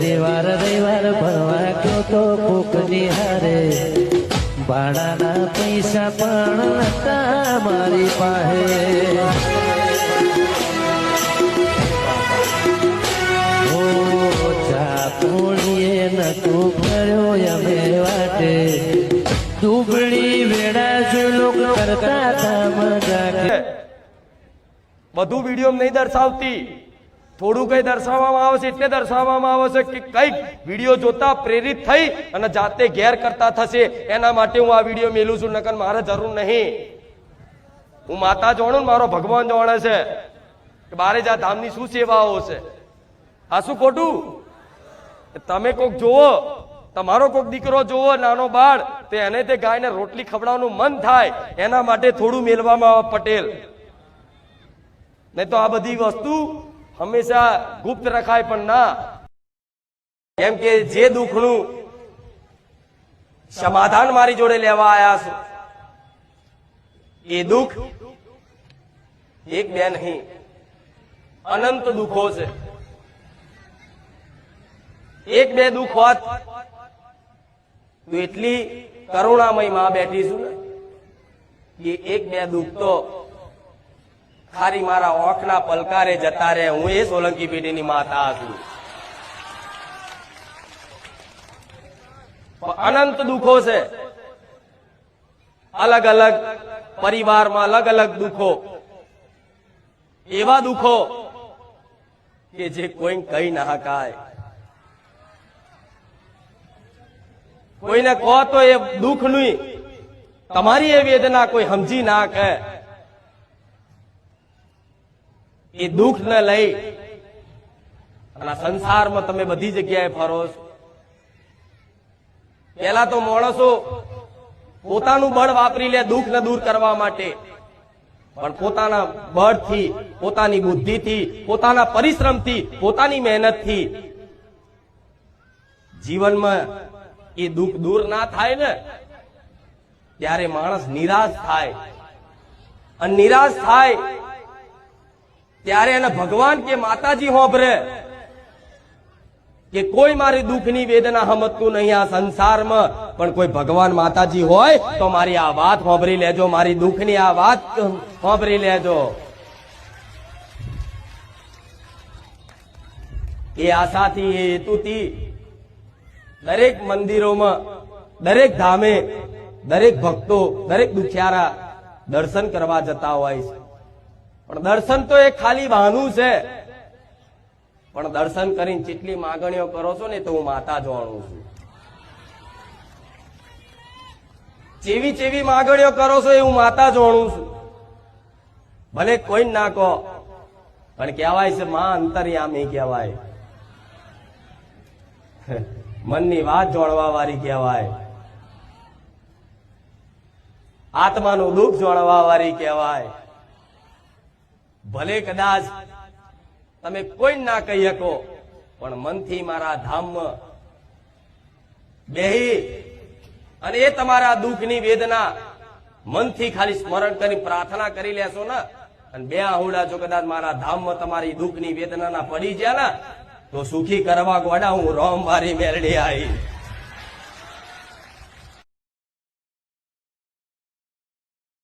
રવિવાર રવિવાર ભરવા ગયો તો કોકની હારે. ભાડાના પૈસા પણ નતા મારી પાસે. નતું ભર્યો અમે વાટે. દુબળી વેળા જો લોક કરતા હતા બધું વીડિયો નહીં દર્શાવતી. થોડું કઈ દર્શાવવામાં આવે છે, એટલે દર્શાવવામાં આવે છે કે કંઈક વીડિયો જોતા પ્રેરિત થઈ અને જાતે ઘેર કરતા થશે. એના માટે હું આ વીડિયો મેલું છું, નકર મારે જરૂર નહીં. હું માતા જાણું મારો ભગવાન જાણે છે. કે બારે જા ધામની શું સેવાઓ છે? આ શું ખોટું? તમે કોક જોવો તમારો કોક દીકરો જોવો નાનો બાળ, તો એને તે ગાયને રોટલી ખવડાવવાનું મન થાય. એના માટે થોડું મેલવામાં આવે પટેલ. નહીં તો આ બધી વસ્તુ હંમેશા ગુપ્ત રખાય પણ ના. કેમ કે જે દુઃખનું સમાધાન મારી જોડે લેવા આયા છો, એ દુઃખ એક બે નહીં, અનંત દુઃખો છે. એક બે દુઃખ હોત તો એટલી કરુણામયમાં બેઠીશું ને એક બે દુઃખ તો ખારી મારા ઓખના પલકારે જતા રહે, હું એ સોલંકી પેઢીની માતા છું. અનંત દુઃખો છે. અલગ અલગ પરિવારમાં અલગ અલગ દુઃખો. એવા દુઃખો કે જે કોઈ કહી ના હકાય કોઈને કહો તો એ દુઃખ નહીં. તમારી એ વેદના કોઈ સમજી ના કહે એ દુઃખ ને લઈ. અને સંસારમાં તમે બધી જગ્યાએ ફરો છો. પેલા તો માણસો પોતાનું બળ વાપરી લે દુઃખ ને દૂર કરવા માટે. પણ પોતાના બળથી, પોતાની બુદ્ધિથી, પોતાના પરિશ્રમથી, પોતાની મહેનતથી જીવનમાં એ દુઃખ દૂર ના થાય ને, ત્યારે માણસ નિરાશ થાય. અને નિરાશ થાય ત્યારે એને ભગવાન કે માતાજી હોભરે કે કોઈ મારી દુઃખની વેદના સમજતું નહીં આ સંસારમાં, પણ કોઈ ભગવાન માતાજી હોય તો મારી આ વાત હોભરી લેજો, મારી દુઃખની આ વાત હોભરી લેજો. એ આશાથી, એ હેતુથી દરેક મંદિરોમાં, દરેક ધામે, દરેક ભક્તો, દરેક દુખિયારા દર્શન કરવા જતા હોય છે. પણ દર્શન તો એ ખાલી બહાનું છે. પણ દર્શન કરીને જેટલી માગણીઓ કરો છો ને તો હું માતા જાણું છું. જેવી જેવી માગણીઓ કરો છો એ હું માતા જાણું છું. ભલે કોઈ ના કહો, પણ કહેવાય છે માં અંતર્યામી કહેવાય. મનની વાત જોડવા વાળી કહેવાય. આત્માનું દુઃખ જોડવા વાળી કહેવાય. ભલે કદાચ તમે કોઈ ના કહી શકો, પણ મનથી મારા ધામમાં બેહી અને એ તમારા દુઃખની વેદના મનથી ખાલી સ્મરણ કરી પ્રાર્થના કરી લેશો ને. અને બે આહુડા જો કદાચ મારા ધામમાં તમારી દુઃખની વેદના પડી ગયા ને, તો સુખી કરવા ગોડા હું રોમ મારી મેરડી આવી